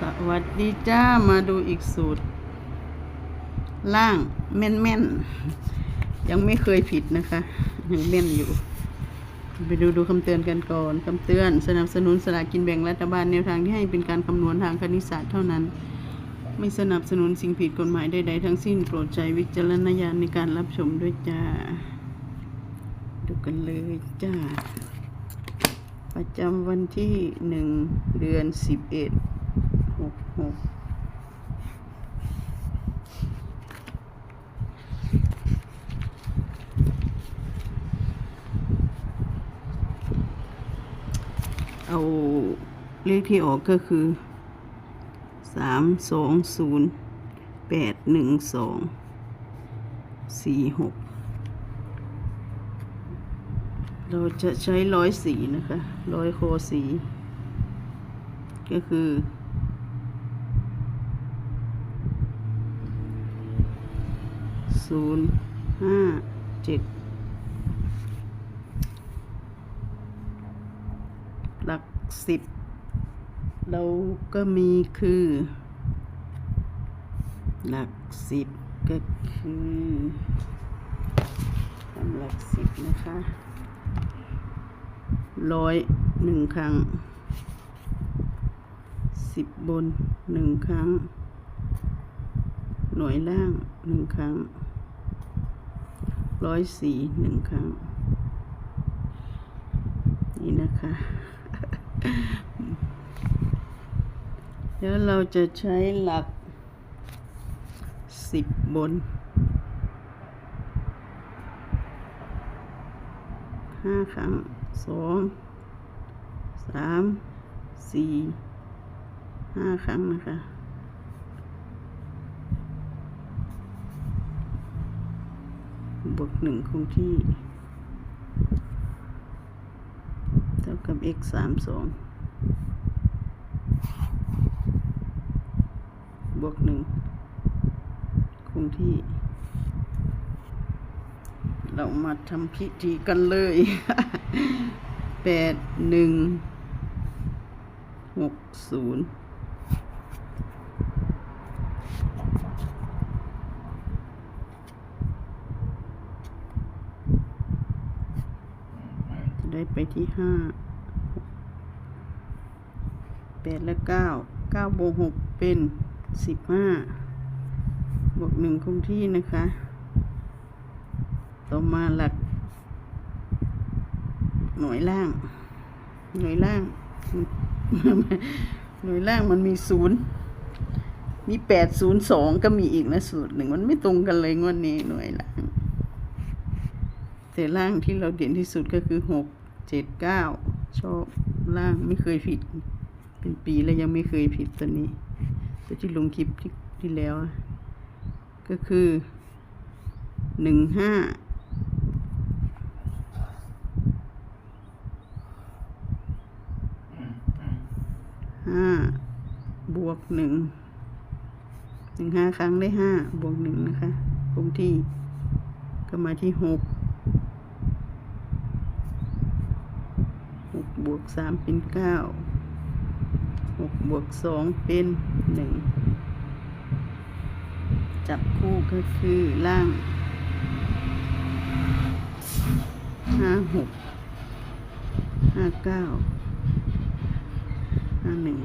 สวัสดีจ้ามาดูอีกสูตร ล่างแม่นแม่นยังไม่เคยผิดนะคะ ยังแม่นอยู่ ไปดูดูคำเตือนกันก่อนคำเตือนสนับสนุนสลากกินแบ่งรัฐบาลแนวทางที่ให้เป็นการคำนวณทางคณิตศาสตร์เท่านั้น ไม่สนับสนุนสิ่งผิดกฎหมายใดๆทั้งสิ้นโปรดใช้วิจารณญาณในการรับชมด้วยจ้า ดูกันเลยจ้า ประจำวันที่หนึ่งเดือนสิบเอ็ด เอาเลขที่ออกก็คือสามสองศูนย์แปดหนึ่งสองสี่หกเราจะใช้ร้อยสีนะคะ ร้อยโคสี ก็คือ ศูนย์ห้าเจ็ดหลักสิบเราก็มีคือ หลักสิบก็คือทำหลักสิบนะคะร้อยหนึ่งครั้งสิบบนหนึ่งครั้ง หน่วยล่างหนึ่งครั้ง ร้อยสี่หนึ่งครั้ง นี่นะคะ แล้วเราจะใช้หลักสิบบนห้าครั้งสองสามสี่ห้าครั้งนะคะ บวกหนึ่งคงที่ เท่ากับ x สามสองบวกหนึ่งคงที่ เรามาทำพิธีกันเลยแปดหนึ่งหกศูนย์ ได้ไปที่ห้าแปดและเก้าเก้าบวกหกเป็นสิบห้าบวกหนึ่งคงที่นะคะ ต่อมาหลัก หน่วยล่าง หน่วยล่าง หน่วยล่างมันมีศูนย์มีแปดศูนย์สองก็มีอีกนะสูตรหนึ่งมันไม่ตรงกันเลยงวดนี้หน่วยล่าง แต่ล่างที่เราเด่นที่สุดก็คือหก เจ็ดเก้าชอบล่างไม่เคยผิด เป็นปีแล้วยังไม่เคยผิดตัวนี้ ตัวที่ลงคลิปที่ที่แล้ว ก็คือหนึ่งห้าห้าบวกหนึ่งหนึ่งห้าครั้งได้ห้าบวกหนึ่งนะคะคงที่ก็มาที่หกหก บวกสามเป็นเก้าหกบวกสองเป็นหนึ่งจับคู่ก็คือล่างห้าหกห้าเก้าห้าหนึ่ง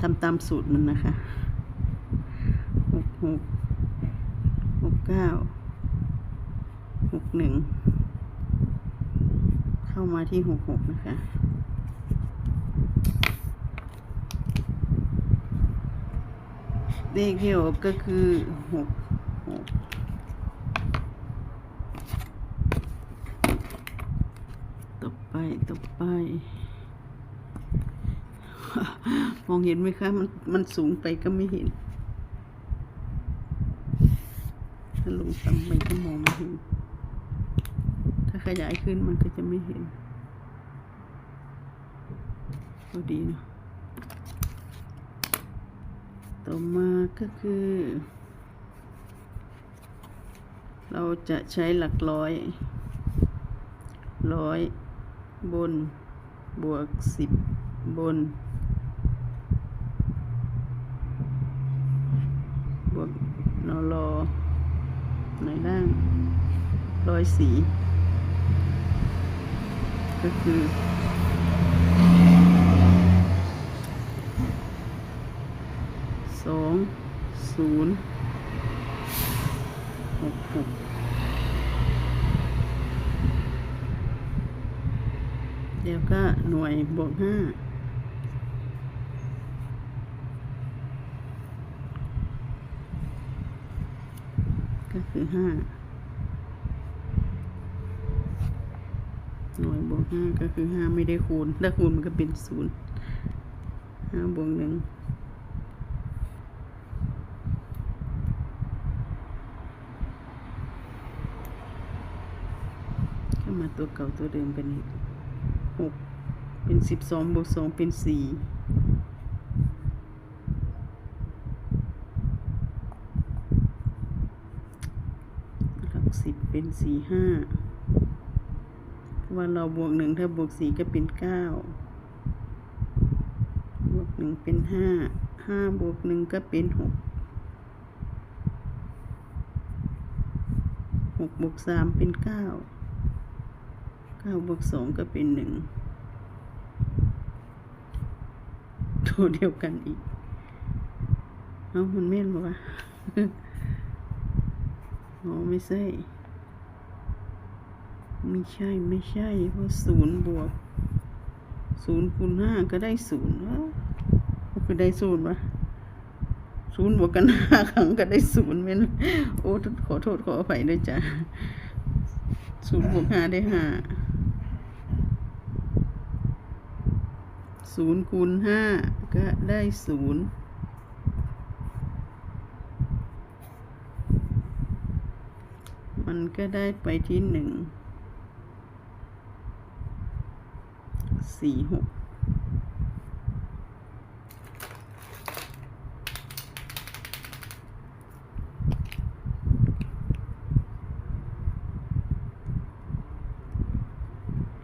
ทำตามสูตรมันนะคะหกหกหกเก้าหกหนึ่ง เข้ามาที่หกหกนะคะเลขที่ออกก็คือหกหกต่อไปต่อไป มองเห็นไหมคะ มันมันสูงไปก็ไม่เห็น ถ้าลงต่ำไปก็มองไม่เห็น ขยายขึ้นมันก็จะไม่เห็นพอดีเนาะต่อมาก็คือ เราจะใช้หลักร้อย ร้อย บน บวกสิบบน บวกนอรอในล่างร้อยสี ก็คือ สองศูนย์หกหกเดี๋ยวก็หน่วยบวกห้าก็คือห้า หน่วยบวกห้าก็คือห้าไม่ได้คูณ ถ้าคูณมันก็เป็นศูนย์ห้าบวกหนึ่งก็มาตัวเก่าตัวเดิมเป็นอีกหกเป็นสิบสองบวกสองเป็นสี่หลักสิบเป็นสี่ห้า ว่าเราบวกหนึ่งถ้าบวกสี่ก็เป็นเก้าบวกหนึ่งเป็นห้าห้าบวกหนึ่งก็เป็นหกหกบวกสามเป็นเก้าเก้าบวกสองก็เป็นหนึ่งตัวเดียวกันอีก เอามันแม่นปะวะ อ๋อไม่ใช่ ไม่ใช่ไม่ใช่เพราะศูนย์บวกศูนย์คูณห้าก็ได้ศูนย์เอ้าก็คือได้ศูนย์ปะศูนย์บวกกันห้าครั้งก็ได้ศูนย์แม่นโอ้ขอโทษขออภัยด้วยจ้ะศูนย์บวกห้าได้ห้าศูนย์คูณห้าก็ได้ศูนย์มันก็ได้ไปที่หนึ่ง สี่หก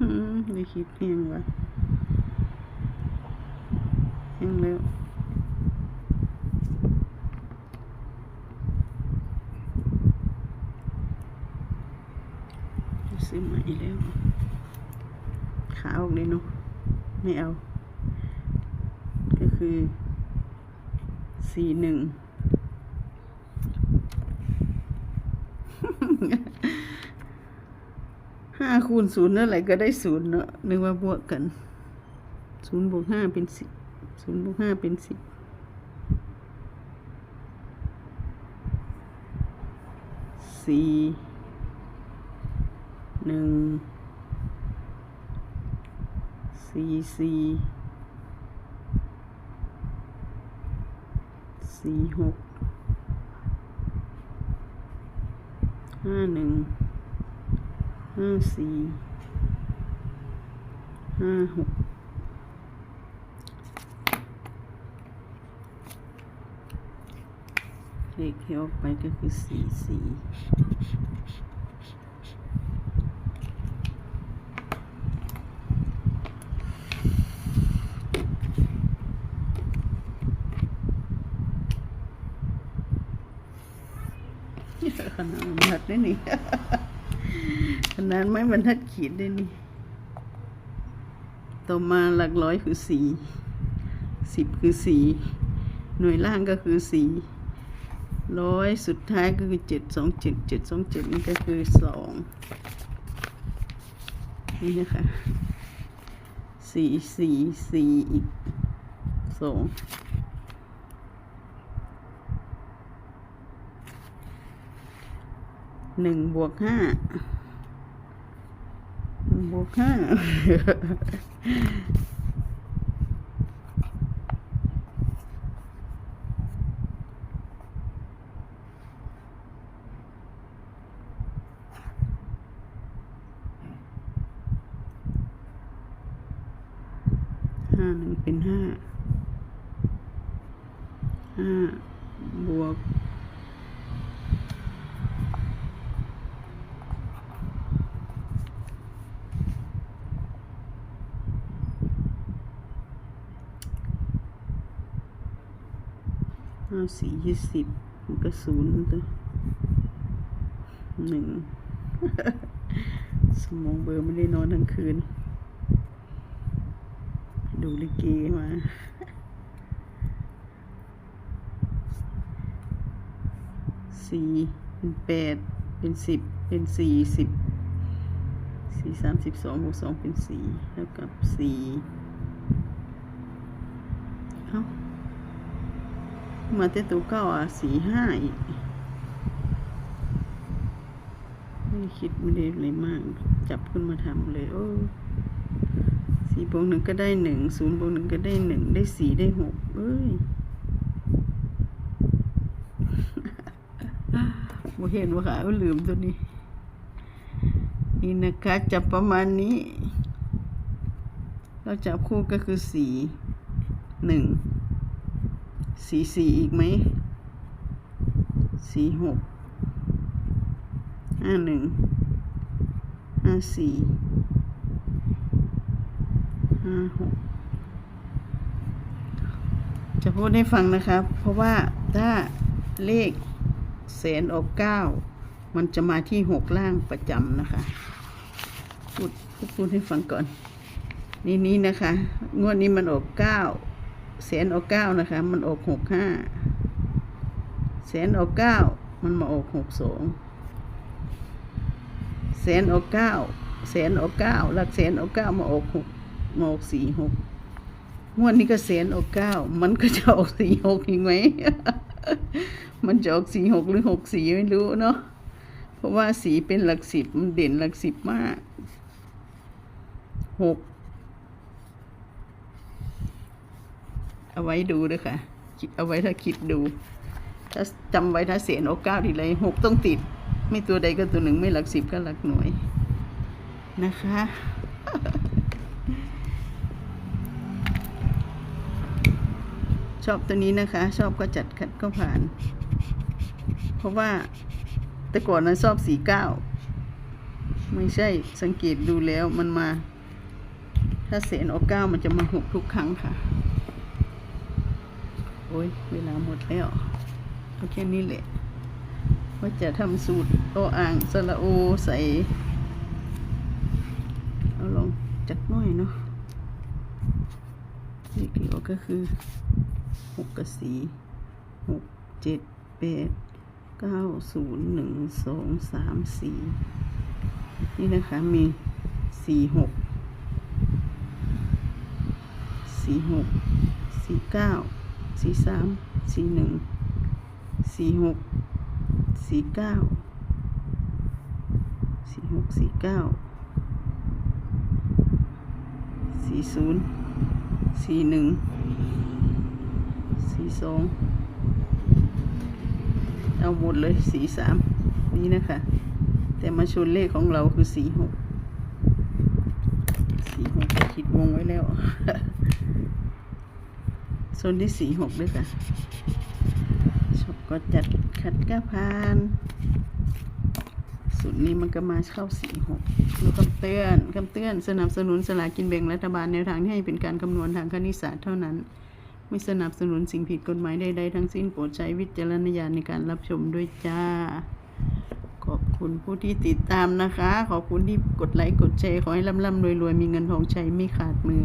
อืมได้คิดเพียงวะแห้งแล้วซื้อใหม่แล้ว ขาออกเลยเนาะไม่เอา ก็คือสี่หนึ่งห้าคูณศูนย์นั่นแหละก็ได้ศูนย์เนอะนึกว่าบวกกันศูนย์บวกห้าเป็นสิบศูนย์บวกห้าเป็นสิบสี่หนึ่ง สี่สี่สี่หกห้าหนึ่งห้าสี่ห้าหกเลขที่ออกไปก็คือสี่สี่ ขนาดบรรทัดได้นี่ขนาดไม่บรรทัดขีดได้นี่ ต่อมาหลักร้อยคือสี่สิบคือสี่หน่วยล่างก็คือสี่ร้อยสุดท้ายก็คือเจ็ดสองเจ็ดเจ็ดสองเจ็ดนี่ก็คือสองนี่นะคะสี่สี่สี่อีกสอง หนึ่งบวกห้าหนึ่งบวกห้าห้าหนึ่งเป็นห้าห้าบวก สี่ยี่สิบมันก็ศูนย์ตัวหนึ่งสมองเบลอร์ไม่ได้นอนทั้งคืน ดูลิเกมาสี่เป็นแปดเป็นสิบเป็นสี่สิบสี่สามสิบสองบวกสองเป็นสี่เท่ากับสี่เอ้า มาแต่ตัวเก้าอะสี่ห้าอีกไม่คิดไม่ได้อะไรมาก จับขึ้นมาทำเลยโอ้สี่บวกหนึ่งก็ได้หนึ่งศูนย์บวกหนึ่งก็ได้หนึ่งได้สี่ได้หกเอ้ยบ่เห็นว่าขาลืมตัวนี้ นี่นะคะจับประมาณนี้ เราจับคู่ก็คือสีหนึ่ง สีสี่อีกไหมสีหกห้าหนึ่งห้าสี่ห้าหกจะพูดให้ฟังนะครับ เพราะว่าถ้าเลขแสนออกเก้ามันจะมาที่หกล่างประจำนะคะ พูดพูดพูดให้ฟังก่อน นี่นี้นะคะ งวดนี้มันออกเก้า แสนออกเก้านะคะ มันออกหกห้าแสนออกเก้ามันมาออกหกสองแสนออกเก้าแสนออกเก้าหลักแสนออกเก้ามาออกหกมาออกสี่หกงวดนี้ก็แสนออกเก้ามันก็จะออกสี่หกอีกไหมมันจะออกสี่หกหรือหกสี่ไม่รู้เนาะเพราะว่าสีเป็นหลักสิบมันเด่นหลักสิบมากหก เอาไว้ดูด้วยค่ะ คิดเอาไว้ถ้าคิดดู ถ้าจำไว้ถ้าเสียนออเก้าทีไรหกต้องติด ไม่ตัวใดก็ตัวหนึ่งไม่หลักสิบก็หลักหน่วยนะคะชอบตัวนี้นะคะ ชอบก็จัดขัดก็ผ่าน เพราะว่าแต่ก่อนนั้นชอบสีเก้าไม่ใช่สังเกตดูแล้วมันมา ถ้าเสียนออกเก้ามันจะมาหกทุกครั้งค่ะ อ้ยเวลาหมดแล้วเอาแค่นี้แหละว่าจะทำสูตรโออ่างสระโอใส่ เอาลองจักน้อยเนาะนี่คือก็คือหกกับสี่หกเจ็ดแปดเก้าศูนย์หนึ่งสองสามสี่นี่นะคะมีสี่หกสี่หกสี่เก้า สี่สามสี่หนึ่งสี่หกสี่เก้าสี่หกสี่เก้าสี่ศูนย์สี่หนึ่งสีสองเอาหมดเลยสีสามนี่นะคะ แต่มาชนเลขของเราคือสีหกสีหกคิดวงไว้แล้ว โซนที่สีหกด้วยค่ะชอบก็จัดขัดก้าพานสุดนี้มันก็มาเข้าสีหกดูคำเตือนคำเตือนสนับสนุนสลากกินแบ่งรัฐบาลแนวทางที่ให้เป็นการคำนวณทางคณิตศาสตร์เท่านั้นไม่สนับสนุนสิ่งผิดกฎหมายใดๆทั้งสิ้นโปรดใช้วิจารณญาณในการรับชมด้วยจ้า ขอบคุณผู้ที่ติดตามนะคะ ขอบคุณที่กดไลค์กดแชร์ขอให้ร่ำๆรวยๆ มีเงินทองใช้ไม่ขาดมือ